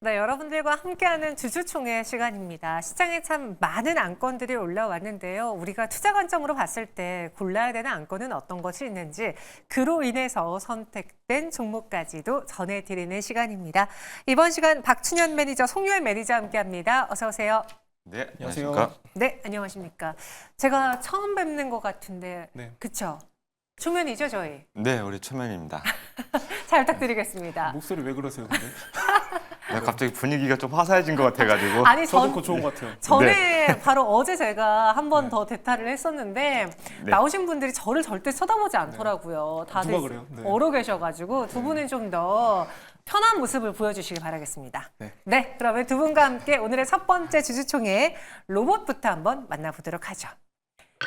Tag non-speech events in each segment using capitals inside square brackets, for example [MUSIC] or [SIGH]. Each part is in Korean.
네, 여러분들과 함께하는 주주총회 시간입니다. 시장에 참 많은 안건들이 올라왔는데요. 우리가 투자 관점으로 봤을 때 골라야 되는 안건은 어떤 것이 있는지 그로 인해서 선택된 종목까지도 전해드리는 시간입니다. 이번 시간 박춘현 매니저, 송유현 매니저와 함께합니다. 어서 오세요. 네, 안녕하세요. 안녕하십니까? 네, 안녕하십니까. 제가 처음 뵙는 것 같은데, 네. 그쵸? 초면이죠, 저희. 네, 우리 최면입니다. [LAUGHS] 잘 부탁드리겠습니다. 목소리 왜 그러세요, 근데? 네, 갑자기 분위기가 좀 화사해진 것 같아가지고. 아니, 저 전, 듣고 좋은 것 같아요. 전에 [LAUGHS] 바로 어제 제가 한 번 더 대타를 했었는데 네. 나오신 분들이 저를 절대 쳐다보지 않더라고요. 다들 누가 그래요? 네. 얼어 계셔가지고 두 분은 좀 더 편한 모습을 보여주시기 바라겠습니다. 네. 그러면 두 분과 함께 오늘의 첫 번째 주주총회 로봇부터 한번 만나보도록 하죠.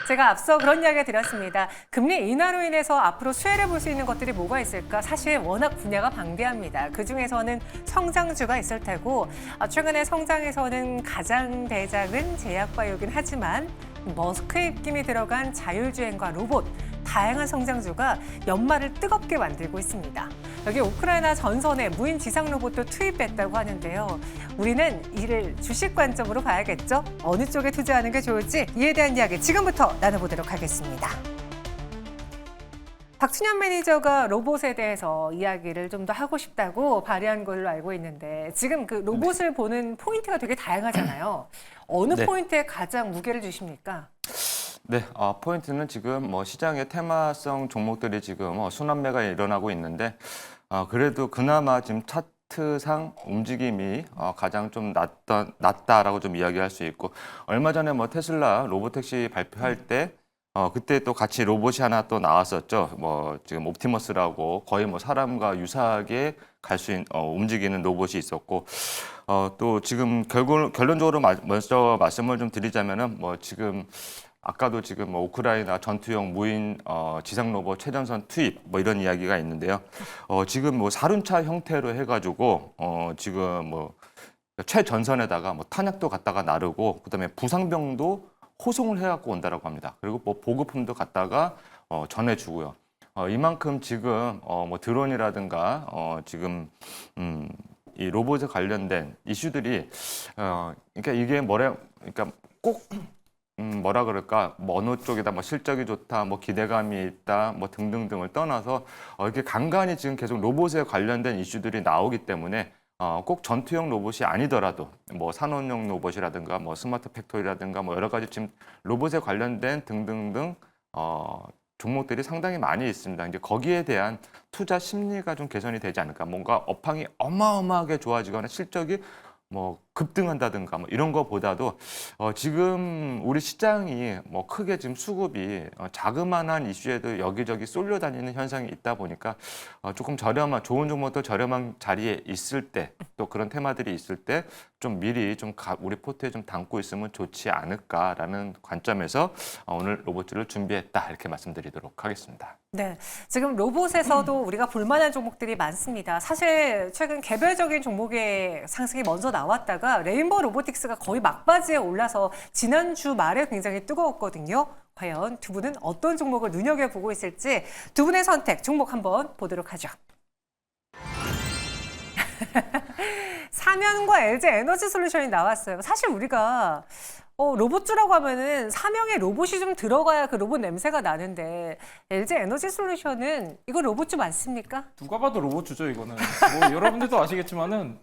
제가 앞서 그런 이야기 드렸습니다. 금리 인하로 인해서 앞으로 수혜를 볼 수 있는 것들이 뭐가 있을까? 사실 워낙 분야가 방대합니다. 그 중에서는 성장주가 있을 테고 아, 최근에 성장에서는 가장 대장은 제약바이오긴 하지만 머스크의 입김이 들어간 자율주행과 로봇 다양한 성장주가 연말을 뜨겁게 만들고 있습니다. 여기 우크라이나 전선에 무인 지상 로봇도 투입했다고 하는데요. 우리는 이를 주식 관점으로 봐야겠죠? 어느 쪽에 투자하는 게 좋을지 이에 대한 이야기 지금부터 나눠보도록 하겠습니다. 박춘현 매니저가 로봇에 대해서 이야기를 좀 더 하고 싶다고 발의한 걸로 알고 있는데 지금 그 로봇을 보는 포인트가 되게 다양하잖아요. 어느 네. 포인트에 가장 무게를 주십니까? 네, 어, 포인트는 지금 뭐 시장의 테마성 종목들이 지금 어, 순환매가 일어나고 있는데, 어, 그래도 그나마 지금 차트상 움직임이 어, 가장 좀 낮다, 낮다라고 좀 이야기할 수 있고, 얼마 전에 뭐 테슬라 로보택시 발표할 때, 어, 그때 또 같이 로봇이 하나 또 나왔었죠. 뭐 지금 옵티머스라고 거의 뭐 사람과 유사하게 갈수 있는, 어, 움직이는 로봇이 있었고, 어, 또 지금 결국, 결론적으로 마- 먼저 말씀을 좀 드리자면은 뭐 지금 아까도 지금 뭐 우크라이나 전투용 무인 어, 지상 로봇 최전선 투입 뭐 이런 이야기가 있는데요. 어, 지금 뭐 사륜차 형태로 해가지고 어, 지금 뭐 최전선에다가 뭐 탄약도 갖다가 나르고 그다음에 부상병도 호송을 해갖고 온다라고 합니다. 그리고 뭐 보급품도 갖다가 어, 전해주고요. 어, 이만큼 지금 어, 뭐 드론이라든가 어, 지금 음, 이 로봇에 관련된 이슈들이 어, 그러니까 이게 뭐래 그러니까 꼭 음, 뭐라 그럴까, 뭐 어느 쪽이다, 뭐 실적이 좋다, 뭐 기대감이 있다, 뭐 등등등을 떠나서 어, 이렇게 간간히 지금 계속 로봇에 관련된 이슈들이 나오기 때문에 어, 꼭 전투용 로봇이 아니더라도 뭐 산업용 로봇이라든가 뭐 스마트 팩토리라든가 뭐 여러 가지 지금 로봇에 관련된 등등등 어, 종목들이 상당히 많이 있습니다. 이제 거기에 대한 투자 심리가 좀 개선이 되지 않을까. 뭔가 업황이 어마어마하게 좋아지거나 실적이 뭐 급등한다든가 뭐 이런 거보다도 어, 지금 우리 시장이 뭐 크게 지금 수급이 어, 자그마한 이슈에도 여기저기 쏠려 다니는 현상이 있다 보니까 어, 조금 저렴한 좋은 종목도 저렴한 자리에 있을 때 또 그런 테마들이 있을 때 좀 미리 좀 가- 우리 포트에 좀 담고 있으면 좋지 않을까라는 관점에서 어, 오늘 로봇을 준비했다 이렇게 말씀드리도록 하겠습니다. 네, 지금 로봇에서도 우리가 볼만한 종목들이 많습니다. 사실 최근 개별적인 종목의 상승이 먼저 나왔다가 레인보우 로보틱스가 거의 막바지에 올라서 지난주 말에 굉장히 뜨거웠거든요. 과연 두 분은 어떤 종목을 눈여겨보고 있을지 두 분의 선택 종목 한번 보도록 하죠. [LAUGHS] 사면과 LG 에너지 솔루션이 나왔어요. 사실 우리가 어, 로봇주라고 하면은 사명에 로봇이 좀 들어가야 그 로봇 냄새가 나는데 LG 에너지 솔루션은 이거 로봇주 맞습니까? 누가 봐도 로봇주죠, 이거는. 뭐 여러분들도 아시겠지만은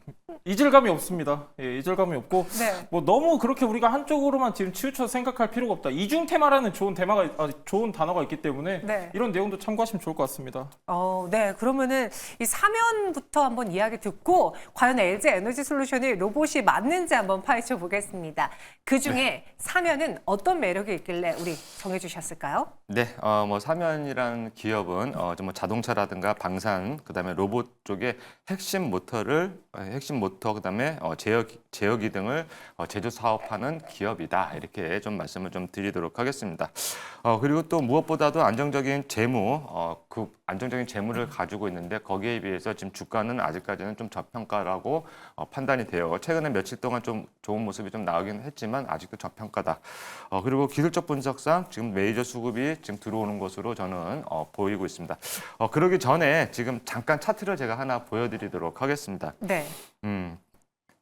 이질감이 없습니다. 예, 이질감이 없고 네. 뭐 너무 그렇게 우리가 한쪽으로만 지금 치우쳐 생각할 필요가 없다. 이중 테마라는 좋은 테마가 아, 좋은 단어가 있기 때문에 네. 이런 내용도 참고하시면 좋을 것 같습니다. 어, 네. 그러면은 이 사면부터 한번 이야기 듣고 과연 LG 에너지 솔루션이 로봇이 맞는지 한번 파헤쳐 보겠습니다. 그 중에 사면은 어떤 매력이 있길래 우리 정해 주셨을까요? 네, 어, 뭐 사면이라는 기업은 어, 좀뭐 자동차라든가 방산, 그다음에 로봇 쪽에 핵심 모터를 어, 핵심 모터 그다음에 어, 제어 제어기 등을 어, 제조 사업하는 기업이다 이렇게 좀 말씀을 좀 드리도록 하겠습니다. 어, 그리고 또 무엇보다도 안정적인 재무, 어, 그 안정적인 재무를 가지고 있는데 거기에 비해서 지금 주가는 아직까지는 좀 저평가라고 어, 판단이 돼요. 최근에 며칠 동안 좀 좋은 모습이 좀 나오긴 했지만 아직 도 저평가다. 어, 그리고 기술적 분석상 지금 메이저 수급이 지금 들어오는 것으로 저는 어, 보이고 있습니다. 어, 그러기 전에 지금 잠깐 차트를 제가 하나 보여드리도록 하겠습니다. 네. 음,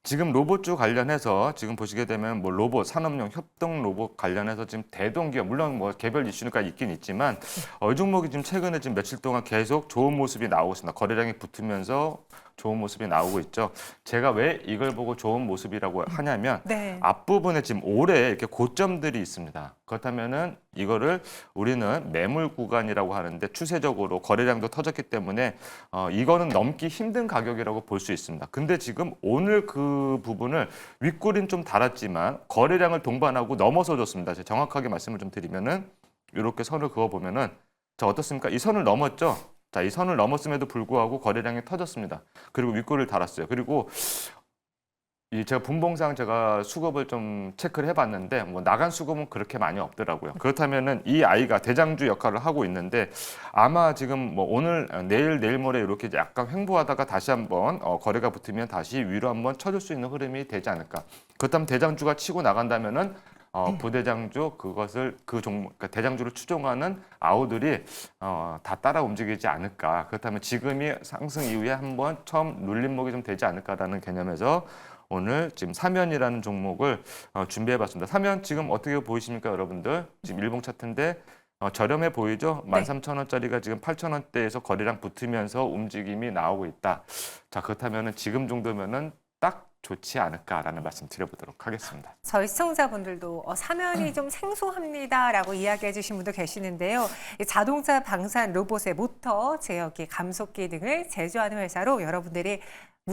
지금 로봇주 관련해서 지금 보시게 되면 뭐 로봇 산업용 협동 로봇 관련해서 지금 대동기업 물론 뭐 개별 이슈가 있긴 있지만 어, 이 종목이 지금 최근에 지금 며칠 동안 계속 좋은 모습이 나오고 있습니다. 거래량이 붙으면서 좋은 모습이 나오고 있죠. 제가 왜 이걸 보고 좋은 모습이라고 하냐면 네. 앞부분에 지금 올해 이렇게 고점들이 있습니다. 그렇다면은 이거를 우리는 매물 구간이라고 하는데 추세적으로 거래량도 터졌기 때문에 어, 이거는 넘기 힘든 가격이라고 볼 수 있습니다. 근데 지금 오늘 그 부분을 윗골인 좀 달았지만 거래량을 동반하고 넘어서 줬습니다. 제가 정확하게 말씀을 좀 드리면은 이렇게 선을 그어 보면은 자 어떻습니까? 이 선을 넘었죠. 자, 이 선을 넘었음에도 불구하고 거래량이 터졌습니다. 그리고 윗골을 달았어요. 그리고 이 제가 분봉상 제가 수급을 좀 체크를 해봤는데 뭐 나간 수급은 그렇게 많이 없더라고요. 그렇다면은 이 아이가 대장주 역할을 하고 있는데 아마 지금 뭐 오늘 어, 내일 내일 모레 이렇게 약간 횡보하다가 다시 한번 어, 거래가 붙으면 다시 위로 한번 쳐줄 수 있는 흐름이 되지 않을까. 그렇다면 대장주가 치고 나간다면은 어, 부대장주 그것을 그 종목 그러니까 대장주를 추종하는 아우들이 어, 다 따라 움직이지 않을까. 그렇다면 지금이 상승 이후에 한번 처음 눌림목이 좀 되지 않을까라는 개념에서 오늘 지금 사면이라는 종목을 어, 준비해봤습니다. 사면 지금 어떻게 보이십니까, 여러분들? 지금 일봉 차트인데 어, 저렴해 보이죠? 네. 13,000원짜리가 지금 8,000원대에서 거래량 붙으면서 움직임이 나오고 있다. 자, 그렇다면은 지금 정도면은 딱 좋지 않을까라는 말씀 드려보도록 하겠습니다. 저희 시청자분들도 어, 사면이 좀 생소합니다라고 이야기해 주신 분도 계시는데요. 이 자동차 방산 로봇의 모터, 제어기, 감속기 등을 제조하는 회사로 여러분들이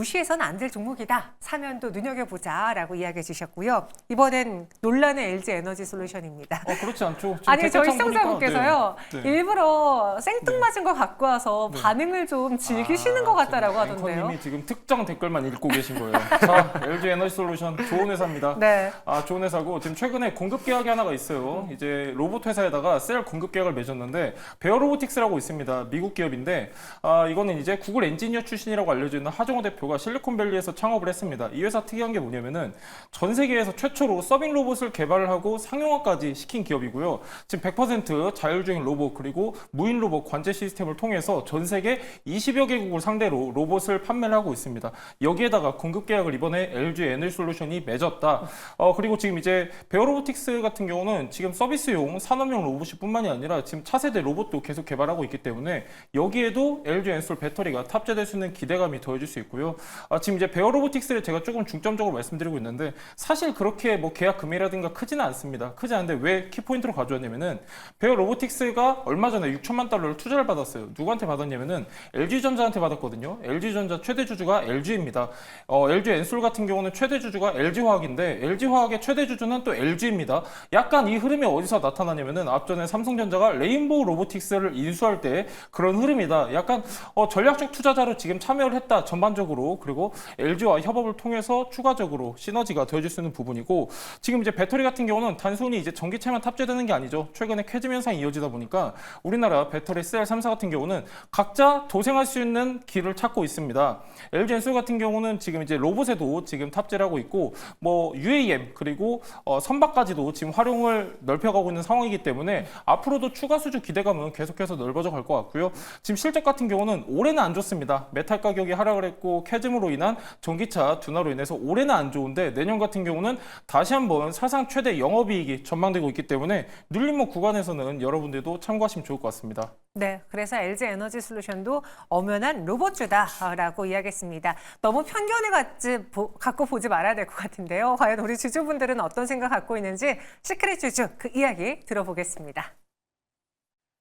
무시해서는 안 될 종목이다. 사면도 눈여겨보자라고 이야기해 주셨고요. 이번엔 논란의 LG 에너지 솔루션입니다. 어, 그렇지 않죠. 아니 저희 시청자분께서요 네. 네. 일부러 생뚱맞은 거 갖고 와서 네. 반응을 좀 즐기시는 아, 것 같다라고 하던데요. 앵커님이 지금 특정 댓글만 읽고 계신 거예요. [LAUGHS] 자, LG 에너지 솔루션 좋은 회사입니다. 네. 아, 좋은 회사고 지금 최근에 공급 계약이 하나가 있어요. 이제 로봇 회사에다가 셀 공급 계약을 맺었는데 베어 로보틱스라고 있습니다. 미국 기업인데 아, 이거는 이제 구글 엔지니어 출신이라고 알려져 있는 하정우 대표 가 실리콘밸리에서 창업을 했습니다. 이 회사 특이한 게 뭐냐면은 전 세계에서 최초로 서빙 로봇을 개발을 하고 상용화까지 시킨 기업이고요. 지금 100% 자율주행 로봇 그리고 무인 로봇 관제 시스템을 통해서 전 세계 20여 개국을 상대로 로봇을 판매를 하고 있습니다. 여기에다가 공급 계약을 이번에 LG 에너지 솔루션이 맺었다. 어, 그리고 지금 이제 베어 로보틱스 같은 경우는 지금 서비스용 산업용 로봇이 뿐만이 아니라 지금 차세대 로봇도 계속 개발하고 있기 때문에 여기에도 LG 엔솔 배터리가 탑재될 수 있는 기대감이 더해질 수 있고요. 아, 지금 이제 베어 로보틱스를 제가 조금 중점적으로 말씀드리고 있는데 사실 그렇게 뭐 계약 금액이라든가 크지는 않습니다. 크지 않은데 왜 키포인트로 가져왔냐면은 베어 로보틱스가 얼마 전에 6천만 달러를 투자를 받았어요. 누구한테 받았냐면은 LG전자한테 받았거든요. LG전자 최대 주주가 LG입니다. 어, LG 엔솔 같은 경우는 최대 주주가 LG화학인데 LG화학의 최대 주주는 또 LG입니다. 약간 이 흐름이 어디서 나타나냐면은 앞전에 삼성전자가 레인보우 로보틱스를 인수할 때 그런 흐름이다. 약간 어, 전략적 투자자로 지금 참여를 했다. 전반적으로 그리고 LG와 협업을 통해서 추가적으로 시너지가 더해질 수 있는 부분이고 지금 이제 배터리 같은 경우는 단순히 이제 전기차만 탑재되는 게 아니죠. 최근에 캐즘 현상이 이어지다 보니까 우리나라 배터리 셀 3사 같은 경우는 각자 도생할 수 있는 길을 찾고 있습니다. LG 엔솔 같은 경우는 지금 이제 로봇에도 지금 탑재를 하고 있고 뭐 UAM 그리고 어, 선박까지도 지금 활용을 넓혀가고 있는 상황이기 때문에 앞으로도 추가 수주 기대감은 계속해서 넓어져 갈 것 같고요. 지금 실적 같은 경우는 올해는 안 좋습니다. 메탈 가격이 하락을 했고 캐즘으로 인한 전기차 둔화로 인해서 올해는 안 좋은데 내년 같은 경우는 다시 한번 사상 최대 영업이익이 전망되고 있기 때문에 눌림목 구간에서는 여러분들도 참고하시면 좋을 것 같습니다. 네, 그래서 LG 에너지 솔루션도 엄연한 로봇주다라고 이야기했습니다. 너무 편견을 갖지, 보- 갖고 보지 말아야 될 것 같은데요. 과연 우리 주주분들은 어떤 생각 갖고 있는지 시크릿 주주 그 이야기 들어보겠습니다.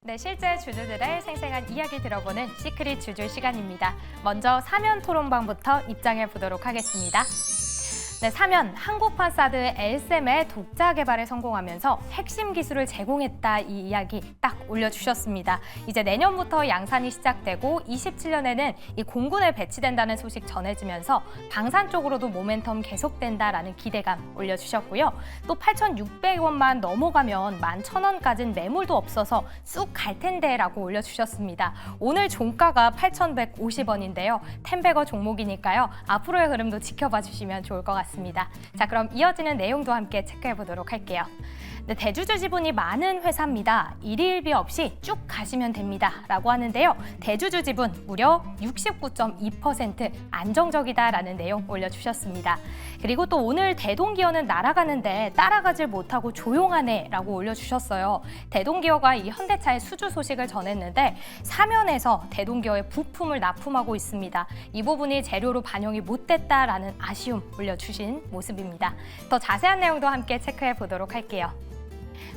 네, 실제 주주들의 생생한 이야기 들어보는 시크릿 주주 시간입니다. 먼저 사면 토론방부터 입장해 보도록 하겠습니다. 네, 사면 한국판 사드 LSM의 독자 개발에 성공하면서 핵심 기술을 제공했다 이 이야기 딱 올려주셨습니다. 이제 내년부터 양산이 시작되고 27년에는 이 공군에 배치된다는 소식 전해지면서 방산 쪽으로도 모멘텀 계속된다라는 기대감 올려주셨고요. 또 8,600원만 넘어가면 11,000원까지는 매물도 없어서 쑥 갈 텐데 라고 올려주셨습니다. 오늘 종가가 8,150원인데요. 텐베거 종목이니까요. 앞으로의 흐름도 지켜봐 주시면 좋을 것 같습니다. 나왔습니다. 자, 그럼 이어지는 내용도 함께 체크해 보도록 할게요. 네, 대주주 지분이 많은 회사입니다. 일일비 없이 쭉 가시면 됩니다. 라고 하는데요. 대주주 지분 무려 69.2% 안정적이다라는 내용 올려주셨습니다. 그리고 또 오늘 대동기어는 날아가는데 따라가질 못하고 조용하네 라고 올려주셨어요. 대동기어가 이 현대차의 수주 소식을 전했는데 사면에서 대동기어의 부품을 납품하고 있습니다. 이 부분이 재료로 반영이 못 됐다라는 아쉬움 올려주신 모습입니다. 더 자세한 내용도 함께 체크해 보도록 할게요.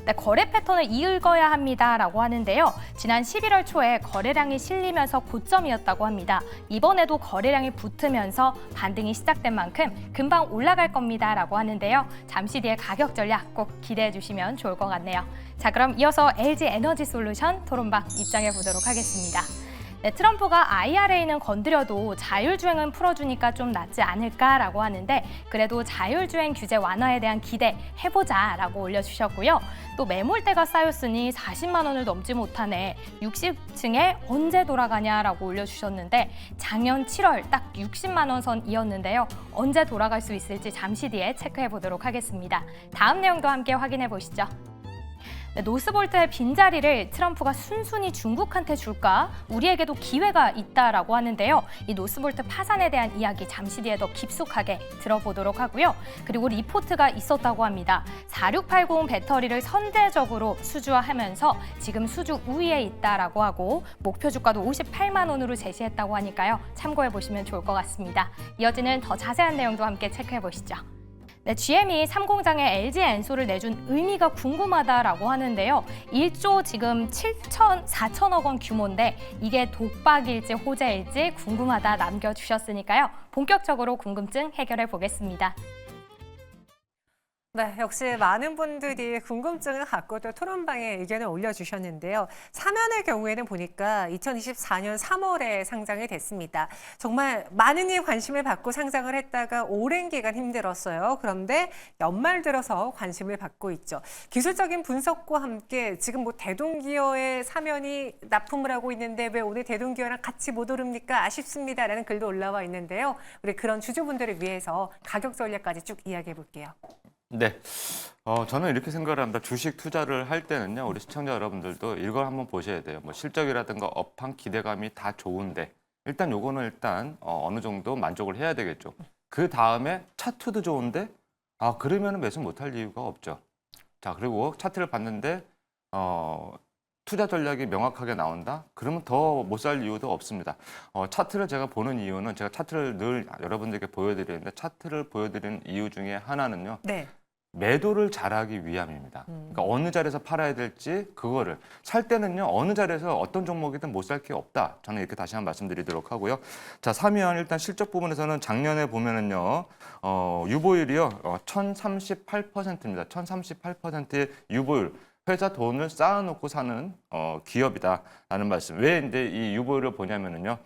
네, 거래 패턴을 이을거야 합니다라고 하는데요. 지난 11월 초에 거래량이 실리면서 고점이었다고 합니다. 이번에도 거래량이 붙으면서 반등이 시작된 만큼 금방 올라갈 겁니다라고 하는데요. 잠시 뒤에 가격 전략 꼭 기대해 주시면 좋을 것 같네요. 자, 그럼 이어서 LG 에너지 솔루션 토론방 입장해 보도록 하겠습니다. 네, 트럼프가 IRA는 건드려도 자율주행은 풀어주니까 좀 낫지 않을까라고 하는데 그래도 자율주행 규제 완화에 대한 기대 해보자라고 올려주셨고요. 또 매몰대가 쌓였으니 40만 원을 넘지 못하네. 60층에 언제 돌아가냐라고 올려주셨는데 작년 7월 딱 60만 원 선이었는데요. 언제 돌아갈 수 있을지 잠시 뒤에 체크해 보도록 하겠습니다. 다음 내용도 함께 확인해 보시죠. 네, 노스볼트의 빈자리를 트럼프가 순순히 중국한테 줄까? 우리에게도 기회가 있다라고 하는데요. 이 노스볼트 파산에 대한 이야기 잠시 뒤에 더 깊숙하게 들어보도록 하고요. 그리고 리포트가 있었다고 합니다. 4680 배터리를 선제적으로 수주화하면서 지금 수주 우위에 있다라고 하고 목표 주가도 58만 원으로 제시했다고 하니까요. 참고해 보시면 좋을 것 같습니다. 이어지는 더 자세한 내용도 함께 체크해 보시죠. 네, GM이 3공장에 LG 엔소를 내준 의미가 궁금하다라고 하는데요. 1조 지금 7천, 4천억 원 규모인데 이게 독박일지 호재일지 궁금하다 남겨주셨으니까요. 본격적으로 궁금증 해결해 보겠습니다. 네, 역시 많은 분들이 궁금증을 갖고 또 토론방에 의견을 올려주셨는데요. 사면의 경우에는 보니까 2024년 3월에 상장이 됐습니다. 정말 많은 이 관심을 받고 상장을 했다가 오랜 기간 힘들었어요. 그런데 연말 들어서 관심을 받고 있죠. 기술적인 분석과 함께 지금 뭐 대동기어의 사면이 납품을 하고 있는데 왜 오늘 대동기어랑 같이 못 오릅니까? 아쉽습니다라는 글도 올라와 있는데요. 우리 그런 주주분들을 위해서 가격 전략까지 쭉 이야기해 볼게요. 네. 어, 저는 이렇게 생각을 합니다. 주식 투자를 할 때는요, 우리 시청자 여러분들도 이걸 한번 보셔야 돼요. 뭐 실적이라든가 업황 기대감이 다 좋은데, 일단 요거는 일단 어, 어느 정도 만족을 해야 되겠죠. 그 다음에 차트도 좋은데, 아, 그러면 매수 못할 이유가 없죠. 자, 그리고 차트를 봤는데, 어, 투자 전략이 명확하게 나온다? 그러면 더 못 살 이유도 없습니다. 어, 차트를 제가 보는 이유는 제가 차트를 늘 여러분들께 보여드리는데 차트를 보여드리는 이유 중에 하나는요. 네. 매도를 잘하기 위함입니다. 그러니까 어느 자리에서 팔아야 될지 그거를 살 때는요 어느 자리에서 어떤 종목이든 못 살 게 없다. 저는 이렇게 다시 한번 말씀드리도록 하고요. 자, 3위원 일단 실적 부분에서는 작년에 보면은요 어, 유보율이요 어, 1,038%입니다. 1,038%의 유보율. 회사 돈을 쌓아놓고 사는 어, 기업이다라는 말씀. 왜 이제 이 유보율을 보냐면은요.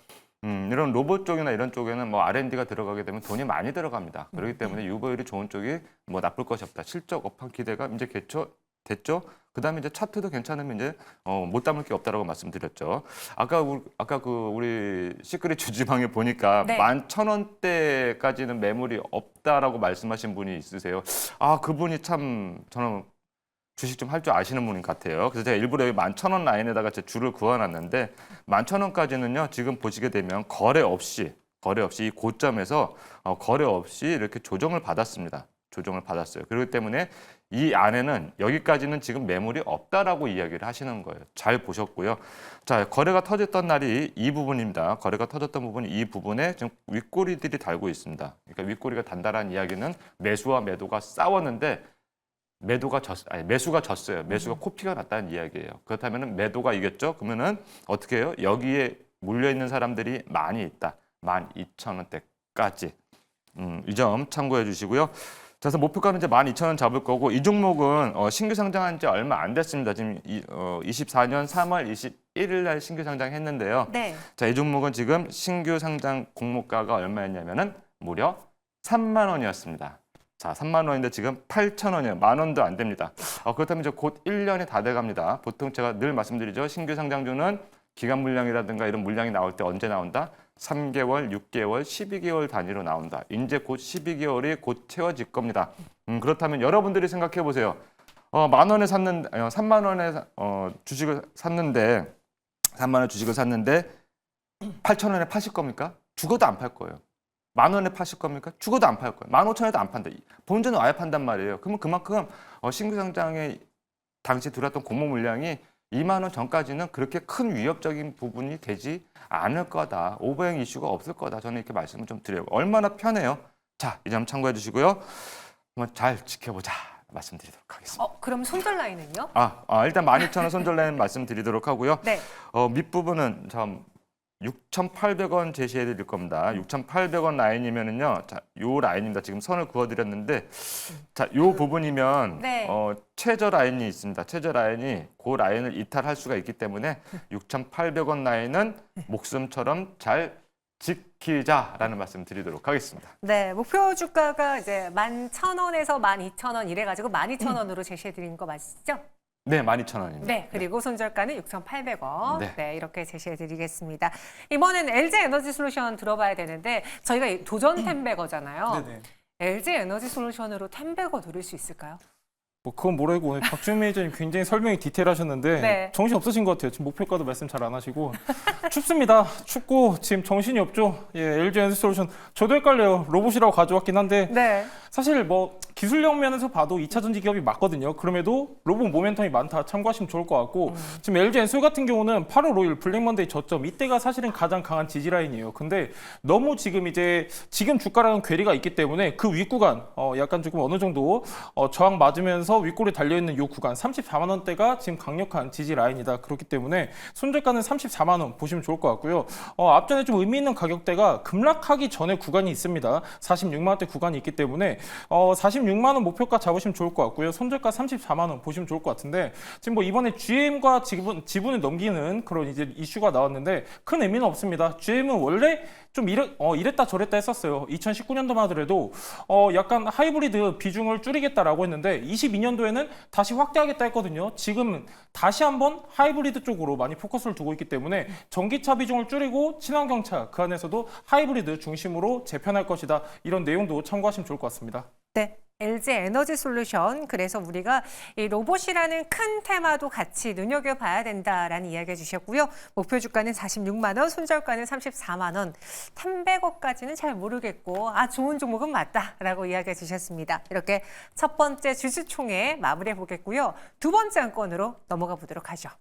음, 이런 로봇 쪽이나 이런 쪽에는 뭐 R&D가 들어가게 되면 돈이 많이 들어갑니다. 그렇기 때문에 유보율이 좋은 쪽이 뭐 나쁠 것이 없다. 실적 업황 기대가 이제 개초 됐죠. 그다음에 이제 차트도 괜찮으면 이제 어, 못 담을 게 없다라고 말씀드렸죠. 아까 우리, 아까 그 우리 시크릿 주지방에 보니까 네. 만천 원대까지는 매물이 없다라고 말씀하신 분이 있으세요. 아 그분이 참 저는 주식 좀 할 줄 아시는 분 같아요. 그래서 제가 일부러 여기 만천원 라인에다가 제 줄을 그어놨는데 만천 원까지는요 지금 보시게 되면 거래 없이 거래 없이 이 고점에서 어, 거래 없이 이렇게 조정을 받았습니다. 조정을 받았어요. 그렇기 때문에 이 안에는 여기까지는 지금 매물이 없다라고 이야기를 하시는 거예요. 잘 보셨고요. 자, 거래가 터졌던 날이 이 부분입니다. 거래가 터졌던 부분이 이 부분에 지금 윗꼬리들이 달고 있습니다. 그러니까 윗꼬리가 단단한 이야기는 매수와 매도가 싸웠는데 매도가 졌, 아니 매수가 졌어요. 매수가 코피가 났다는 이야기예요. 그렇다면 매도가 이겼죠. 그러면은 어떻게 해요? 여기에 물려 있는 사람들이 많이 있다. 12,000원대까지. 음, 이 점 참고해 주시고요. 자, 그래서 목표가는 이제 12,000원 잡을 거고 이 종목은 어, 신규 상장한 지 얼마 안 됐습니다. 지금 이, 어, 24년 3월 21일 날 신규 상장했는데요. 네. 자, 이 종목은 지금 신규 상장 공모가가 얼마였냐면은 무려 3만 원이었습니다. 자, 3만 원인데 지금 8천 원이에요. 만 원도 안 됩니다. 어, 그렇다면 이제 곧 1년이 다 돼갑니다. 보통 제가 늘 말씀드리죠. 신규 상장주는 기간 물량이라든가 이런 물량이 나올 때 언제 나온다? 3개월, 6개월, 12개월 단위로 나온다. 이제 곧 12개월이 곧 채워질 겁니다. 음, 그렇다면 여러분들이 생각해 보세요. 어, 만 원에 샀는 어, 3만 원에 사- 어, 주식을 샀는데 3만 원 주식을 샀는데 8천 원에 파실 겁니까? 죽어도 안 팔 거예요. 만 원에 파실 겁니까? 죽어도 안 팔 거예요. 만 오천 원에도 안 판다. 본전은 와야 판단 말이에요. 그러면 그만큼 어, 신규 상장에 당시 들어왔던 공모 물량이 2만 원 전까지는 그렇게 큰 위협적인 부분이 되지 않을 거다. 오버행 이슈가 없을 거다. 저는 이렇게 말씀을 좀 드려요. 얼마나 편해요. 자, 이 점 참고해 주시고요. 한번 잘 지켜보자. 말씀드리도록 하겠습니다. 어, 그럼 손절 라인은요? 아, 아, 일단 12,000원 손절 라인 [LAUGHS] 말씀드리도록 하고요. 네. 어, 밑부분은 참 6,800원 제시해 드릴 겁니다. 6,800원 라인이면은요. 자, 요 라인입니다. 지금 선을 그어 드렸는데 자, 요 부분이면 네. 어, 최저 라인이 있습니다. 최저 라인이 그 라인을 이탈할 수가 있기 때문에 6,800원 라인은 목숨처럼 잘 지키자라는 말씀 드리도록 하겠습니다. 네, 목표 주가가 이제 11,000원에서 12,000원 이래 가지고 12,000원으로 제시해 드린 거 맞죠? 네, 12,000원입니다. 네, 그리고 손절가는 6,800원. 네. 네. 이렇게 제시해 드리겠습니다. 이번엔 LG 에너지 솔루션 들어봐야 되는데 저희가 이 도전 템베거잖아요. 네네. LG 에너지 솔루션으로 템베거 누릴 수 있을까요? 뭐 그건 뭐라고 오늘 박주민 매니저님 굉장히 설명이 디테일하셨는데 네. 정신 없으신 것 같아요. 지금 목표가도 말씀 잘 안 하시고 [LAUGHS] 춥습니다. 춥고 지금 정신이 없죠. 예, LG 에너지 솔루션 저도 헷갈려요. 로봇이라고 가져왔긴 한데 네. 사실 뭐 기술력 면에서 봐도 2차 전지 기업이 맞거든요. 그럼에도 로봇 모멘텀이 많다. 참고하시면 좋을 것 같고 지금 LG 엔솔 같은 경우는 8월 5일 블랙먼데이 저점 이때가 사실은 가장 강한 지지 라인이에요. 근데 너무 지금 이제 지금 주가랑은 괴리가 있기 때문에 그 윗구간 어 약간 조금 어느 정도 어 저항 맞으면서 윗골이 달려 있는 요 구간 34만 원대가 지금 강력한 지지 라인이다. 그렇기 때문에 손절가는 34만 원 보시면 좋을 것 같고요. 어 앞전에 좀 의미 있는 가격대가 급락하기 전에 구간이 있습니다. 46만 원대 구간이 있기 때문에 어 46만 원 목표가 잡으시면 좋을 것 같고요. 손절가 34만 원 보시면 좋을 것 같은데 지금 뭐 이번에 GM과 지분 지분을 넘기는 그런 이제 이슈가 나왔는데 큰 의미는 없습니다. GM은 원래 좀 이래, 어, 이랬다 저랬다 했었어요. 2019년도만 하더라도 어, 약간 하이브리드 비중을 줄이겠다라고 했는데 22년도에는 다시 확대하겠다 했거든요. 지금 다시 한번 하이브리드 쪽으로 많이 포커스를 두고 있기 때문에 전기차 비중을 줄이고 친환경차 그 안에서도 하이브리드 중심으로 재편할 것이다. 이런 내용도 참고하시면 좋을 것 같습니다. 네. LG 에너지 솔루션. 그래서 우리가 이 로봇이라는 큰 테마도 같이 눈여겨 봐야 된다라는 이야기 해주셨고요. 목표 주가는 46만 원, 손절가는 34만 원. 300억까지는 잘 모르겠고 아 좋은 종목은 맞다라고 이야기 해 주셨습니다. 이렇게 첫 번째 주주총회 마무리해 보겠고요. 두 번째 안건으로 넘어가 보도록 하죠.